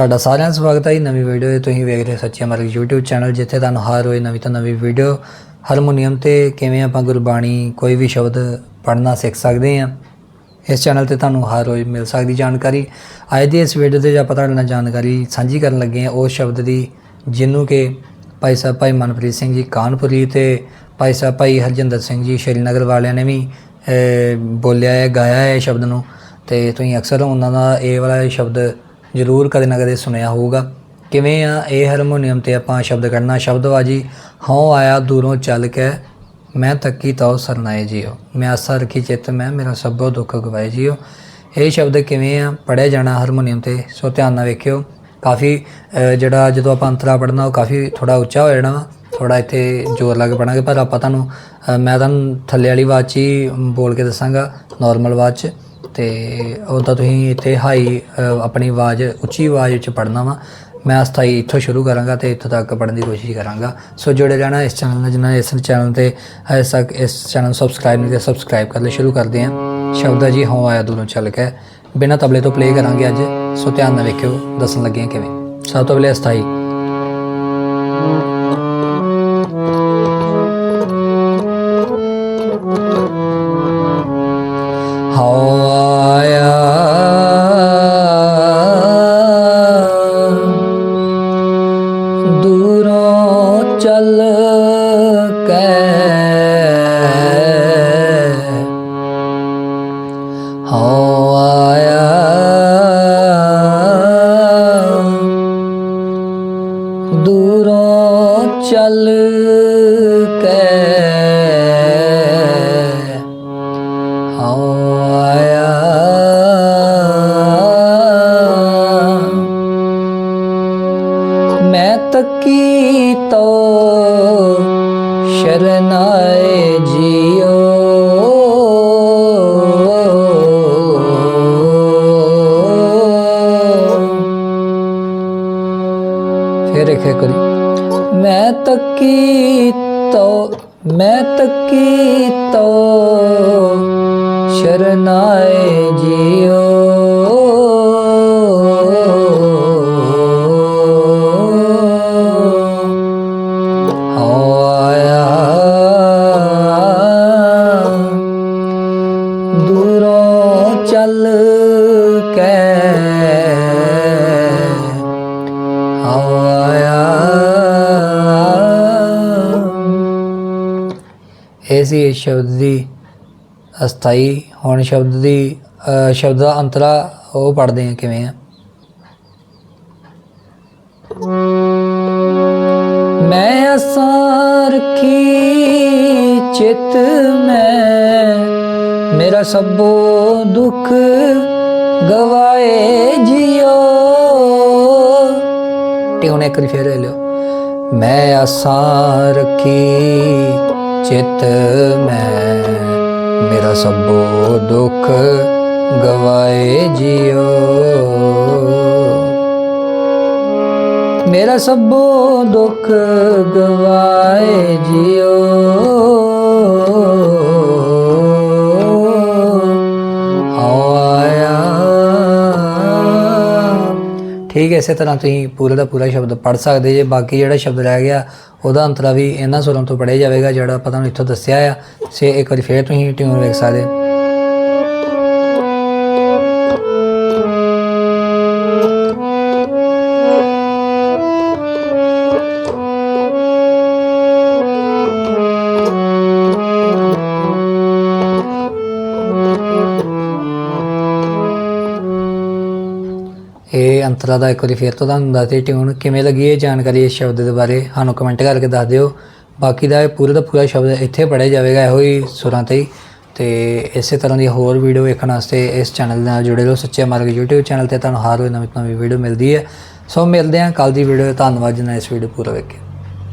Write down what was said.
ਤੁਹਾਡਾ ਸਾਰਿਆਂ ਦਾ ਸਵਾਗਤ ਹੈ ਜੀ ਨਵੀਂ ਵੀਡੀਓ ਤੇ ਤੁਸੀਂ ਵੇਖ ਰਹੇ ਹੋ ਸੱਚੀ ਮਾਰਗ YouTube ਚੈਨਲ ਜਿੱਥੇ ਤੁਹਾਨੂੰ ਹਰ ਰੋਜ਼ ਨਵੀਂ ਤੋਂ ਨਵੀਂ ਵੀਡੀਓ ਹਾਰਮੋਨੀਅਮ ਤੇ ਕਿਵੇਂ ਆਪਾਂ ਗੁਰਬਾਣੀ ਕੋਈ ਵੀ ਸ਼ਬਦ ਪੜ੍ਹਨਾ, ਸਿੱਖ ਸਕਦੇ ਹਾਂ, ਇਸ ਚੈਨਲ ਤੇ ਤੁਹਾਨੂੰ ਹਰ ਰੋਜ਼ ਮਿਲ ਸਕਦੀ ਜਾਣਕਾਰੀ। ਅੱਜ ਦੀ ਇਸ ਵੀਡੀਓ ਤੇ ਆਪਾਂ ਤੁਹਾਡੇ ਨਾਲ ਜਾਣਕਾਰੀ ਸਾਂਝੀ ਕਰਨ ਲੱਗੇ ਹਾਂ ਉਸ ਸ਼ਬਦ ਦੀ ਜਿਹਨੂੰ ਕਿ ਭਾਈ ਸਾਹਿਬ ਭਾਈ ਮਨਪ੍ਰੀਤ ਸਿੰਘ ਜੀ ਕਾਨਪੁਰੀ ਤੇ ਭਾਈ ਸਾਹਿਬ ਭਾਈ ਹਰਜਿੰਦਰ ਸਿੰਘ ਜੀ ਸ਼੍ਰੀਨਗਰ ਵਾਲਿਆਂ ਨੇ ਵੀ ਬੋਲਿਆ ਹੈ, ਗਾਇਆ ਹੈ ਇਹ ਸ਼ਬਦ ਨੂੰ। ਤੇ ਤੁਸੀਂ ਅਕਸਰ ਉਹਨਾਂ ਦਾ ਇਹ ਵਾਲਾ ਸ਼ਬਦ ਜ਼ਰੂਰ ਕਦੇ ਨਾ ਕਦੇ ਸੁਣਿਆ ਹੋਊਗਾ। ਕਿਵੇਂ ਆ ਇਹ ਹਾਰਮੋਨੀਅਮ ਤੇ ਆਪਾਂ ਸ਼ਬਦ ਕਰਨਾ ਸ਼ਬਦਵਾਜੀ ਹਉ ਆਇਆ ਦੂਰੋਂ ਚੱਲ ਕੇ, ਮੈਂ ਤੱਕੀ ਤਉ ਸਰਨਾਏ ਜੀਓ। ਮੈਂ ਆਸਾ ਰੱਖੀ ਚਿੱਤ, ਮੈਂ ਮੇਰਾ ਸਭੋ ਦੁੱਖ ਗਵਾਏ ਜੀਓ। ਇਹ ਸ਼ਬਦ ਕਿਵੇਂ ਆ? ਪੜਿਆ ਜਾਣਾ ਹਾਰਮੋਨੀਅਮ ਤੇ, ਸੋ ਧਿਆਨ ਨਾਲ ਵੇਖਿਓ। ਕਾਫੀ ਜਿਹੜਾ ਜਦੋਂ ਆਪਾਂ ਅੰਤਰਾ ਪੜਨਾ ਉਹ ਕਾਫੀ ਥੋੜਾ ਉੱਚਾ ਹੋ ਜਾਣਾ ਵਾ। ਥੋੜਾ ਇੱਥੇ ਜ਼ੋਰ ਲਾ ਕੇ ਪੜਾਂਗੇ ਪਰ ਆਪਾਂ ਤੁਹਾਨੂੰ ਮੈਂ ਤੁਹਾਨੂੰ ਥੱਲੇ ਵਾਲੀ ਆਵਾਜ਼ 'ਚ ਹੀ ਬੋਲ ਕੇ ਦੱਸਾਂਗਾ ਨਾਰਮਲ ਆਵਾਜ਼ 'ਚ। ਤੇ ਉਹਦਾ ਤੁਸੀਂ ਇੱਥੇ ਹਾਈ ਆਪਣੀ ਆਵਾਜ਼, ਉੱਚੀ ਆਵਾਜ਼ ਵਿੱਚ ਪੜ੍ਹਨਾ ਵਾ। ਮੈਂ ਅਸਥਾਈ ਇੱਥੋਂ ਸ਼ੁਰੂ ਕਰਾਂਗਾ ਤੇ ਇੱਥੋਂ ਤੱਕ ਪੜ੍ਹਨ ਦੀ ਕੋਸ਼ਿਸ਼ ਕਰਾਂਗਾ। ਸੋ ਜੁੜੇ ਰਹਿਣਾ ਇਸ ਚੈਨਲ ਨਾਲ, ਜਿਨ੍ਹਾਂ ਨੇ ਇਸ ਚੈਨਲ ਤੇ ਹਜੇ ਤੱਕ ਇਸ ਚੈਨਲ ਨੂੰ ਸਬਸਕ੍ਰਾਈਬ ਨਹੀਂ ਕੀਤਾ ਸਬਸਕ੍ਰਾਈਬ ਕਰ ਲੈ ਸ਼ੁਰੂ ਕਰਦੇ ਹਾਂ। ਸ਼ਬਦ ਹੈ ਜੀ ਹੋਂ ਆਇਆ ਦੂਰੋਂ ਚੱਲ ਕੇ। ਬਿਨਾਂ ਤਬਲੇ ਤੋਂ ਪਲੇ ਕਰਾਂਗੇ ਅੱਜ। ਸੋ ਧਿਆਨ ਨਾਲ ਵੇਖਿਓ, ਦੱਸਣ ਲੱਗੇ ਹਾਂ ਕਿਵੇਂ। ਸਭ ਤੋਂ ਪਹਿਲੇ ਅਸਥਾਈ ਹਉ ਤਕੀ ਤੋ ਸ਼ਰਨਾਏ ਜੀਓ। ਫੇਰ ਇੱਕ ਕਰੀ ਮੈਂ ਤੱਕੀ ਤੋ ਮੈਂ ਤਕੀ ਤੋ ਸ਼ਰਨਾਏ ਜੀਓ। ਇਹ ਸੀ ਇਸ ਸ਼ਬਦ ਦੀ ਅਸਥਾਈ। ਹੁਣ ਸ਼ਬਦ ਦੀ ਸ਼ਬਦ ਦਾ ਅੰਤਰਾ ਉਹ ਪੜਦੇ ਆ ਕਿਵੇਂ ਆ। ਮੈਂ ਅਸਾਂ ਰੱਖੀ ਚਿਤ ਮੈਂ, ਮੇਰਾ ਸਭੋ ਦੁੱਖ ਗਵਾਏ ਜਿਓ ਟਿਉਨੇ ਇੱਕ ਵਾਰੀ ਫੇਰ ਲੈ ਲਿਓ। ਮੈਂ ਆਸਾਂ ਰੱਖੀ ਚਿਤ ਮੈਂ, ਮੇਰਾ ਸਭੋ ਦੁੱਖ ਗਵਾਏ ਜਿਓ ਮੇਰਾ ਸਭੋ ਦੁੱਖ ਗਵਾਏ ਜਿਓ ਠੀਕ ਹੈ, ਇਸੇ ਤਰ੍ਹਾਂ ਤੁਸੀਂ ਪੂਰਾ ਦਾ ਪੂਰਾ ਸ਼ਬਦ ਪੜ ਸਕਦੇ ਜੇ। ਬਾਕੀ ਜਿਹੜਾ ਸ਼ਬਦ ਰਹਿ ਗਿਆ, ਉਹਦਾ ਅੰਤਰਾ ਵੀ ਇਹਨਾਂ ਸੁਰਾਂ ਤੋਂ ਪੜਿਆ ਜਾਵੇਗਾ, ਜਿਹੜਾ ਆਪਾਂ ਤੁਹਾਨੂੰ ਇੱਥੋਂ ਦੱਸਿਆ ਆ। ਸੇ ਇੱਕ ਵਾਰੀ ਫੇਰ ਤੁਸੀਂ ਟਿਊਨ ਵੇਖ ਸਕਦੇ ਹੋ। ਇਹ ਅੰਤਰਾ ਦਾ ਇੱਕ ਵਾਰੀ ਫੇਰ ਤੋਂ ਤੁਹਾਨੂੰ ਦੱਸ ਦੇ ਟਿਊਨ ਕਿਵੇਂ ਲੱਗੀ ਇਹ ਜਾਣਕਾਰੀ ਇਸ ਸ਼ਬਦ ਦੇ ਬਾਰੇ। ਸਾਨੂੰ ਕਮੈਂਟ ਕਰਕੇ ਦੱਸ ਦਿਓ। ਬਾਕੀ ਦਾ ਇਹ ਪੂਰਾ ਦਾ ਪੂਰਾ ਸ਼ਬਦ ਇੱਥੇ ਪੜਿਆ ਜਾਵੇਗਾ, ਇਹੋ ਹੀ ਸੁਰਾਂ ਤੇ ਹੀ। ਤੇ ਇਸੇ ਤਰ੍ਹਾਂ ਦੀ ਹੋਰ ਵੀਡੀਓ ਵੇਖਣ ਵਾਸਤੇ ਇਸ ਚੈਨਲ ਨਾਲ ਜੁੜੇ ਰਹੋ। ਸੱਚੇ ਮਾਰਗ YouTube ਚੈਨਲ ਤੇ ਤੁਹਾਨੂੰ ਹਰ ਰੋਜ਼ ਨਵੀਂ ਨਵੀਂ ਵੀਡੀਓ ਮਿਲਦੀ ਹੈ। ਸੋ ਮਿਲਦੇ ਹਾਂ। ਕੱਲ ਦੀ ਵੀਡੀਓ ਧੰਨਵਾਦ ਜੀ ਇਸ ਵੀਡੀਓ ਪੂਰਾ ਵੇਖਿਆ।